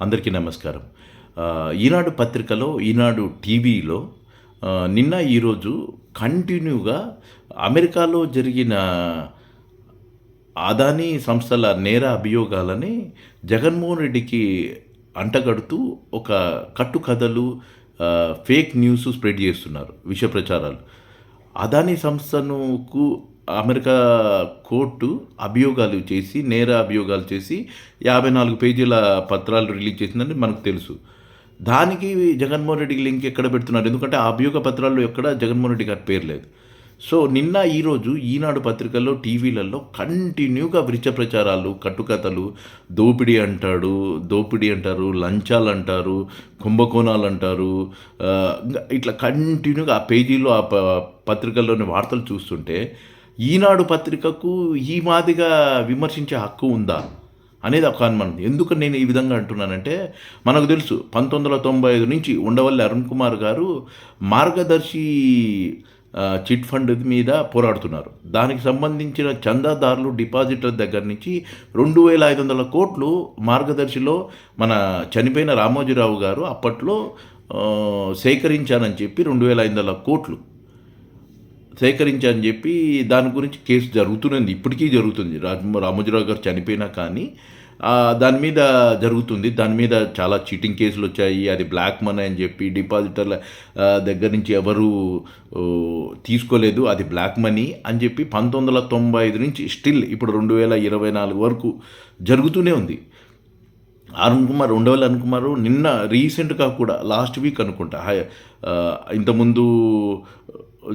అందరికీ నమస్కారం. ఈనాడు పత్రికలో ఈనాడు టీవీలో నిన్న ఈరోజు కంటిన్యూగా అమెరికాలో జరిగిన అదానీ సంస్థల నేర అభియోగాలని జగన్మోహన్ రెడ్డికి అంటగడుతూ ఒక కట్టుకథలు ఫేక్ న్యూస్ స్ప్రెడ్ చేస్తున్నారు విష ప్రచారాలు. అదానీ సంస్థనుకు అమెరికా కోర్టు అభియోగాలు చేసి నేర అభియోగాలు చేసి యాభై నాలుగు పేజీల పత్రాలు రిలీజ్ చేసిందని మనకు తెలుసు. దానికి జగన్మోహన్ రెడ్డికి లింక్ ఎక్కడ పెడుతున్నారు? ఎందుకంటే ఆ అభియోగ పత్రాల్లో ఎక్కడ జగన్మోహన్ రెడ్డి గారి పేరు లేదు. సో నిన్న ఈరోజు ఈనాడు పత్రికల్లో టీవీలలో కంటిన్యూగా విరిచ ప్రచారాలు కట్టుకథలు దోపిడీ అంటాడు దోపిడీ అంటారు లంచాలు అంటారు కుంభకోణాలు అంటారు ఇట్లా కంటిన్యూగా ఆ పేజీలో ఆ ప- పత్రికల్లోని వార్తలు చూస్తుంటే ఈనాడు పత్రికకు ఈ మాదిగా విమర్శించే హక్కు ఉందా అనేది ఒక అనుమానం. ఎందుకు నేను ఈ విధంగా అంటున్నానంటే మనకు తెలుసు పంతొమ్మిది వందల తొంభై ఐదు నుంచి ఉండవల్లి అరుణ్ కుమార్ గారు మార్గదర్శి చిట్ ఫండ్ మీద పోరాడుతున్నారు. దానికి సంబంధించిన చందాదారులు డిపాజిటర్ దగ్గర నుంచి రెండు వేల ఐదు వందల కోట్లు మార్గదర్శిలో మన చనిపోయిన రామోజీరావు గారు అప్పట్లో సేకరించానని చెప్పి రెండు వేల ఐదు వందల కోట్లు సేకరించని చెప్పి దాని గురించి కేసు జరుగుతున్నది. ఇప్పటికీ జరుగుతుంది. రాజ రామోజీరావు గారు చనిపోయినా కానీ దాని మీద జరుగుతుంది. దాని మీద చాలా చీటింగ్ కేసులు వచ్చాయి. అది బ్లాక్ మనీ అని చెప్పి డిపాజిటర్ల దగ్గర నుంచి ఎవరు తీసుకోలేదు. అది బ్లాక్ మనీ అని చెప్పి పంతొమ్మిది వందల తొంభై ఐదు నుంచి స్టిల్ ఇప్పుడు రెండు వేల ఇరవై నాలుగు వరకు జరుగుతూనే ఉంది. అరుణ్ కుమార్ ఉండవల్లి అరుణ్ కుమార్ నిన్న రీసెంట్గా కూడా లాస్ట్ వీక్ అనుకుంటా హై ఇంతకుముందు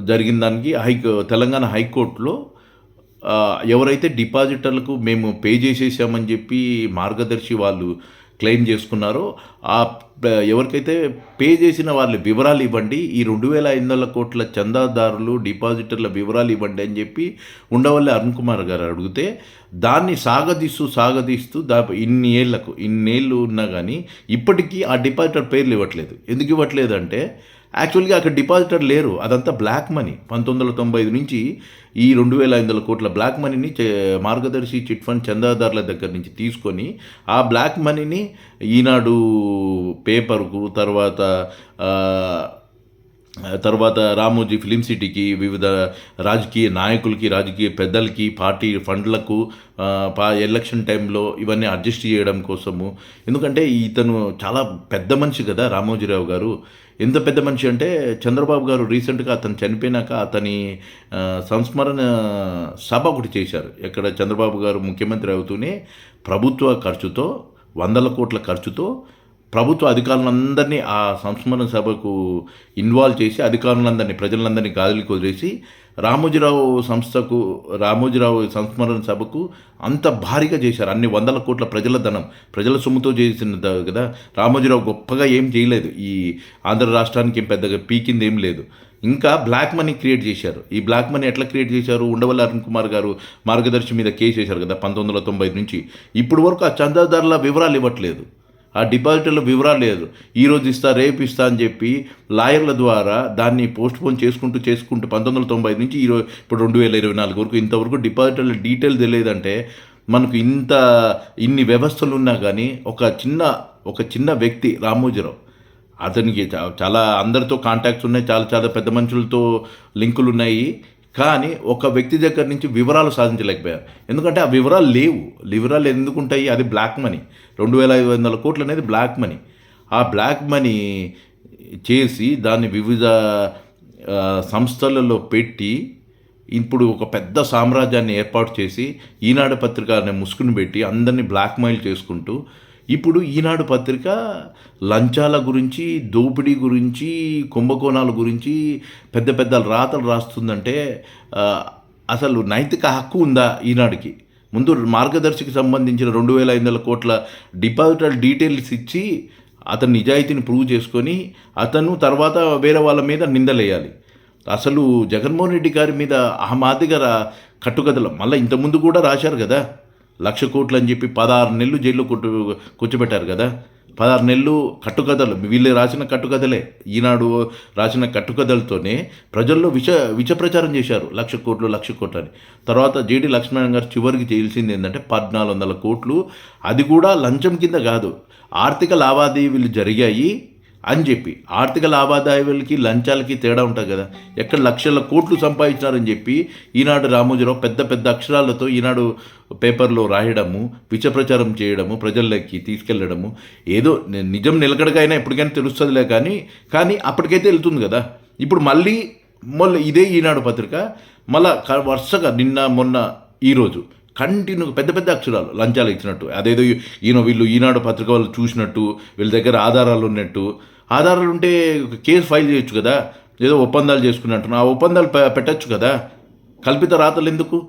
జరిగిన దానికి హై తెలంగాణ హైకోర్టులో ఎవరైతే డిపాజిటర్లకు మేము పే చేసేసామని చెప్పి మార్గదర్శి వాళ్ళు క్లెయిమ్ చేసుకున్నారో ఆ ఎవరికైతే పే చేసిన వాళ్ళ వివరాలు ఇవ్వండి ఈ రెండు వేల ఐదు వందల కోట్ల చందాదారులు డిపాజిటర్ల వివరాలు ఇవ్వండి అని చెప్పి ఉండవల్లి అరుణ్ కుమార్ గారు అడిగితే దాన్ని సాగదీస్తూ సాగదీస్తూ దా ఇన్ని ఏళ్ళకు ఇన్నేళ్ళు ఉన్నా కానీ ఇప్పటికీ ఆ డిపాజిటర్ పేర్లు ఇవ్వట్లేదు. ఎందుకు ఇవ్వట్లేదు అంటే యాక్చువల్గా అక్కడ డిపాజిటర్ లేరు. అదంతా బ్లాక్ మనీ పంతొమ్మిది వందల తొంభై ఐదు నుంచి ఈ రెండు వేల ఐదు వందల కోట్ల బ్లాక్ మనీని మార్గదర్శి చిట్ ఫండ్ చందాదారుల దగ్గర నుంచి తీసుకొని ఆ బ్లాక్ మనీని ఈనాడు పేపర్కు తర్వాత తర్వాత రామోజీ ఫిలిం సిటీకి వివిధ రాజకీయ నాయకులకి రాజకీయ పెద్దలకి పార్టీ ఫండ్లకు పా ఎలక్షన్ టైంలో ఇవన్నీ అడ్జస్ట్ చేయడం కోసము. ఎందుకంటే ఇతను చాలా పెద్ద మనిషి కదా రామోజీరావు గారు. ఎంత పెద్ద మనిషి అంటే చంద్రబాబు గారు రీసెంట్గా అతను చనిపోయినాక అతని సంస్మరణ సభ ఒకటి చేశారు. ఎక్కడ చంద్రబాబు గారు ముఖ్యమంత్రి అవుతూనే ప్రభుత్వ ఖర్చుతో వందల కోట్ల ఖర్చుతో ప్రభుత్వ అధికారులందరినీ ఆ సంస్మరణ సభకు ఇన్వాల్వ్ చేసి అధికారులందరినీ ప్రజలందరినీ గాదులు కుదిరేసి రామోజీరావు సంస్థకు రామోజీరావు సంస్మరణ సభకు అంత భారీగా చేశారు. అన్ని వందల కోట్ల ప్రజల ధనం ప్రజల సొమ్ముతో చేసిన కదా. రామోజీరావు గొప్పగా ఏం చేయలేదు. ఈ ఆంధ్ర రాష్ట్రానికి ఏం పెద్దగా పీకింది ఏం లేదు. ఇంకా బ్లాక్ మనీ క్రియేట్ చేశారు. ఈ బ్లాక్ మనీ ఎట్లా క్రియేట్ చేశారు? ఉండవల్లి అరుణ్ కుమార్ గారు మార్గదర్శి మీద కేసు చేశారు కదా పంతొమ్మిది వందల తొంభై నుంచి. ఇప్పటి వరకు ఆ చందాదారుల వివరాలు ఇవ్వట్లేదు. ఆ డిపాజిటర్ల వివరాలు లేదు. ఈరోజు ఇస్తా రేపు ఇస్తా అని చెప్పి లాయర్ల ద్వారా దాన్ని పోస్ట్పోన్ చేసుకుంటూ చేసుకుంటూ పంతొమ్మిది వందల తొంభై నుంచి ఈరోజు ఇప్పుడు రెండు వేల ఇరవై నాలుగు వరకు ఇంతవరకు డిపాజిటర్ల డీటెయిల్ తెలియదంటే మనకు ఇంత ఇన్ని వ్యవస్థలు ఉన్నా కానీ ఒక చిన్న ఒక చిన్న వ్యక్తి రామోజీరావు అతనికి చాలా అందరితో కాంటాక్ట్స్ ఉన్నాయి చాలా చాలా పెద్ద మనుషులతో లింకులు ఉన్నాయి కానీ ఒక వ్యక్తి దగ్గర నుంచి వివరాలు సాధించలేకపోయారు. ఎందుకంటే ఆ వివరాలు లేవు. వివరాలు ఎందుకు ఉంటాయి? అది బ్లాక్ మనీ. రెండు వేల ఐదు వందల కోట్లు అనేది బ్లాక్ మనీ. ఆ బ్లాక్ మనీ చేసి దాన్ని వివిధ సంస్థలలో పెట్టి ఇప్పుడు ఒక పెద్ద సామ్రాజ్యాన్ని ఏర్పాటు చేసి ఈనాడు పత్రిక అనే ముసుగును పెట్టి అందరినీ బ్లాక్మెయిల్ చేసుకుంటూ ఇప్పుడు ఈనాడు పత్రిక లంచాల గురించి దోపిడీ గురించి కుంభకోణాల గురించి పెద్ద పెద్ద రాతలు రాస్తుందంటే అసలు నైతిక హక్కు ఉందా ఈనాడుకి? ముందు మార్గదర్శికి సంబంధించిన రెండు వేల ఐదు వందల కోట్ల డిపాజిటర్ డీటెయిల్స్ ఇచ్చి అతని నిజాయితీని ప్రూవ్ చేసుకొని అతను తర్వాత వేరే వాళ్ళ మీద నిందలేయాలి. అసలు జగన్మోహన్ రెడ్డి గారి మీద ఆ మాదిగా కట్టుకథలు. మళ్ళీ ఇంతకుముందు కూడా రాశారు కదా. లక్ష కోట్లు అని చెప్పి పదహారు నెలలు జైల్లో కొట్టు కూర్చోబెట్టారు కదా. పదహారు నెలలు కట్టుకథలు. వీళ్ళు రాసిన కట్టుకథలే. ఈనాడు రాసిన కట్టుకథలతోనే ప్రజల్లో విష విష ప్రచారం చేశారు. లక్ష కోట్లు లక్ష కోట్లు అని. తర్వాత జేడి లక్ష్మణ్ గారు చివరికి చేయాల్సింది ఏంటంటే పద్నాలుగు వందల కోట్లు. అది కూడా లంచం కింద కాదు. ఆర్థిక లావాదేవీలు జరిగాయి. అని చెప్పి ఆర్థిక లావాదేవీలకి లంచాలకి తేడా ఉంటుంది కదా. ఎక్కడ లక్షల కోట్లు సంపాదించినారని చెప్పి ఈనాడు రామోజీరావు పెద్ద పెద్ద అక్షరాలతో ఈనాడు పేపర్లో రాయడము విచప్రచారం చేయడము ప్రజల్లోకి తీసుకెళ్ళడము ఏదో నిజం నిలకడకైనా ఎప్పటికైనా తెలుస్తుందిలే కానీ కానీ అప్పటికైతే వెళ్తుంది కదా. ఇప్పుడు మళ్ళీ మళ్ళీ ఇదే ఈనాడు పత్రిక మళ్ళా వరుసగా నిన్న మొన్న ఈరోజు కంటిన్యూ పెద్ద పెద్ద అక్షరాలు లంచాలు ఇచ్చినట్టు. అదేదో ఈయన వీళ్ళు ఈనాడు పత్రిక వాళ్ళు చూసినట్టు వీళ్ళ దగ్గర ఆధారాలు ఉన్నట్టు. ఆధారాలు ఉంటే కేసు ఫైల్ చేయొచ్చు కదా? ఏదో ఒప్పందాలు చేసుకున్నట్టు ఆ ఒప్పందాలు పె- పెట్టచ్చు కదా? కల్పిత రాతలు ఎందుకు?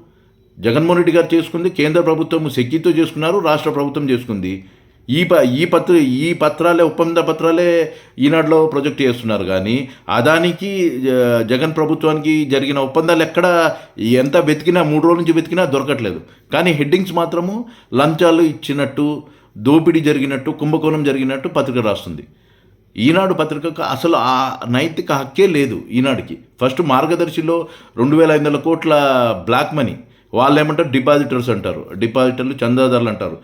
జగన్మోహన్ రెడ్డి గారు చేసుకుంది కేంద్ర ప్రభుత్వం సెక్కితో చేసుకున్నారు రాష్ట్ర ప్రభుత్వం చేసుకుంది. ఈ ప ఈ పత్ర ఈ పత్రాలే ఒప్పంద పత్రాలే ఈనాడులో ప్రొజెక్ట్ చేస్తున్నారు కానీ అదానికి జ- జగన్ ప్రభుత్వానికి జరిగిన ఒప్పందాలు ఎక్కడ ఎంత వెతికినా మూడు రోజుల నుంచి వెతికినా దొరకట్లేదు. కానీ హెడ్డింగ్స్ మాత్రము లంచాలు ఇచ్చినట్టు దోపిడీ జరిగినట్టు కుంభకోణం జరిగినట్టు పత్రిక రాస్తుంది. ఈనాడు పత్రికకు అసలు ఆ నైతిక హక్కే లేదు ఈనాడుకి. ఫస్ట్ మార్గదర్శిలో రెండు వేల ఐదు వందల కోట్ల బ్లాక్ మనీ వాళ్ళు ఏమంటారు డిపాజిటర్స్ అంటారు. డిపాజిటర్లు చందాదారులు అంటారు.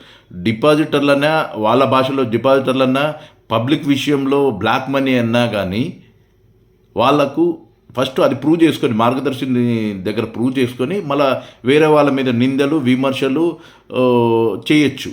డిపాజిటర్లన్నా వాళ్ళ భాషలో డిపాజిటర్లన్నా పబ్లిక్ విషయంలో బ్లాక్ మనీ అన్నా కానీ వాళ్ళకు ఫస్ట్ అది ప్రూవ్ చేసుకొని మార్గదర్శిని దగ్గర ప్రూవ్ చేసుకొని మళ్ళీ వేరే వాళ్ళ మీద నిందలు విమర్శలు చేయొచ్చు.